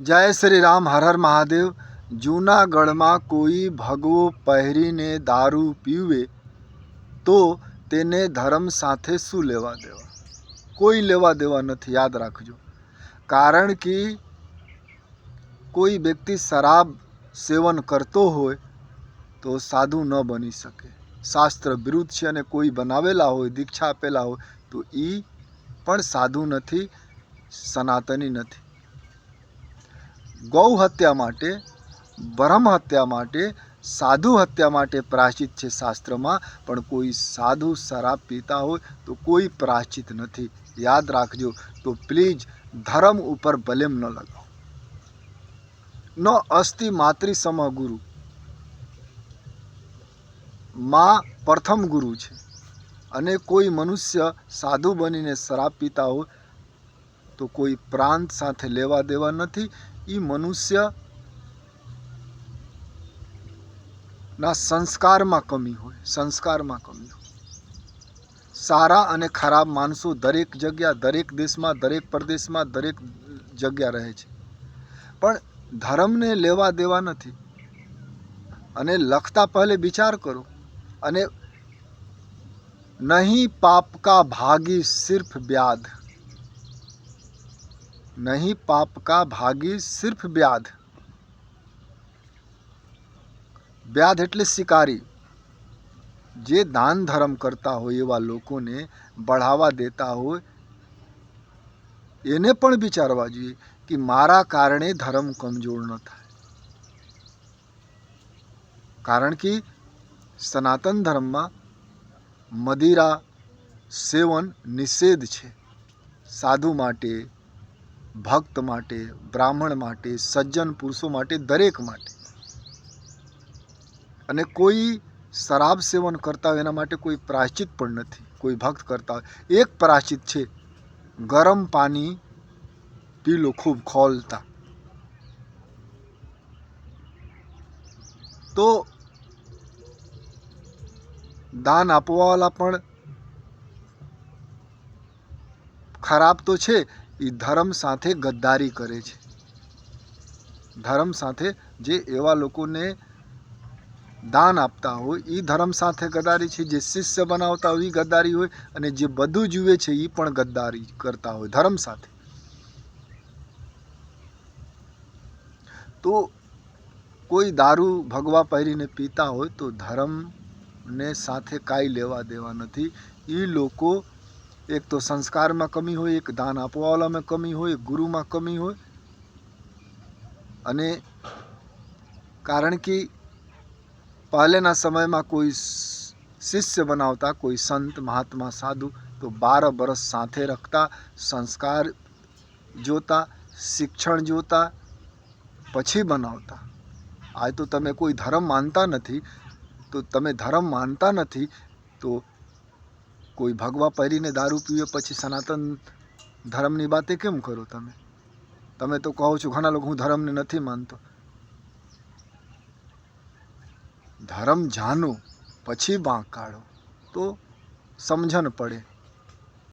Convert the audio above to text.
જય શ્રી રામ, હર હર મહાદેવ. જૂનાગઢમાં કોઈ ભગવો પહેરીને દારૂ પીવે તો તેને ધર્મ સાથે શું લેવા દેવા? કોઈ લેવા દેવા નથી, યાદ રાખજો. કારણ કે કોઈ વ્યક્તિ શરાબ સેવન કરતો હોય તો સાધુ ન બની શકે. શાસ્ત્ર વિરુદ્ધ છે અને કોઈ બનાવેલા હોય, દીક્ષા આપેલા હોય, તો એ પણ સાધુ નથી, સનાતની નથી. ગૌ હત્યા માટે, બ્રહ્મ હત્યા માટે, સાધુ હત્યા માટે પ્રાચિત છે શાસ્ત્રમાં, પણ કોઈ સાધુ શરાબ પીતા હોય તો કોઈ પ્રાયશ્ચિત નથી. યાદ રાખજો, તો પ્લીઝ ધર્મ ઉપર બલેમ ન લગાવો. ન અસ્તિ માતૃ સમ ગુરુ. માં પ્રથમ ગુરુ છે. અને કોઈ મનુષ્ય સાધુ બનીને શરાબ પીતા હોય તો કોઈ પ્રાંત સાથે લેવા દેવા નથી એ મનુષ્ય ના સંસ્કારમાં કમી હોય, સંસ્કારમાં કમી હોય. સારા અને ખરાબ માણસો દરેક જગ્યા, દરેક દેશમાં, દરેક પ્રદેશમાં, દરેક જગ્યા રહે છે. પણ ધર્મને લેવા દેવા નથી. અને લખતા પહેલે વિચાર કરો. અને નહીં પાપ કા ભાગી, સિર્ફ વ્યાધ. નહીં પાપ કા ભાગી સિર્ફ વ્યાધ વ્યાધ એટલે શિકારી જે દાન ધર્મ કરતા હોય એવા લોકોને બઢાવા દેતા હોય એને પણ વિચારવા જોઈએ કે મારા કારણે ધર્મ કમજોર ન થાય કારણ કે સનાતન ધર્મમાં મદિરા સેવન નિષેધ છે સાધુ માટે ભક્ત માટે, બ્રાહ્મણ માટે, સજ્જન પુરુષો માટે, દરેક માટે. અને કોઈ શરાબ સેવન કરતા હોય એના માટે કોઈ પ્રાશ્ચિત પણ નથી. કોઈ ભક્ત કરતા હોય. એક પ્રાશ્ચિત છે, ગરમ પાણી પી લો ખૂબ ખોલતા. તો દાન આપવાવાળા પણ ખરાબ તો છે એ ધર્મ સાથે ગદ્દારી કરે છે. ધર્મ સાથે જે એવા લોકોને દાન આપતા હોય એ ધર્મ સાથે ગદ્દારી છે. જે શિષ્ય બનાવતા હોય એ ગદ્દારી હોય અને જે બધું જુએ છે એ પણ ગદ્દારી કરતા હોય ધર્મ સાથે. તો કોઈ દારૂ ભગવા પહેરીને પીતા હોય તો ધર્મને સાથે કાંઈ લેવા દેવા નથી. એ લોકો એક તો સંસ્કારમાં કમી હોય, એક દાન આપવાવાળામાં કમી હોય ગુરુમાં કમી હોય. અને કારણ કે પહેલેના સમયમાં કોઈ શિષ્ય બનાવતા, કોઈ સંત, મહાત્મા, સાધુ તો બાર બરસ સાથે રખતા, સંસ્કાર જોતા, શિક્ષણ જોતા, પછી બનાવતા. આ તો તમે કોઈ ધર્મ માનતા નથી, તો તમે ધર્મ માનતા નથી, તો કોઈ ભગવા પહેરીને દારૂ પીવે પછી સનાતન ધર્મની વાતે કેમ કરો તમે? તમે તો કહો છો ઘણા લોકો હું ધર્મને નથી માનતો. ધર્મ જાણો, પછી બાંક કાઢો તો સમજણ પડે.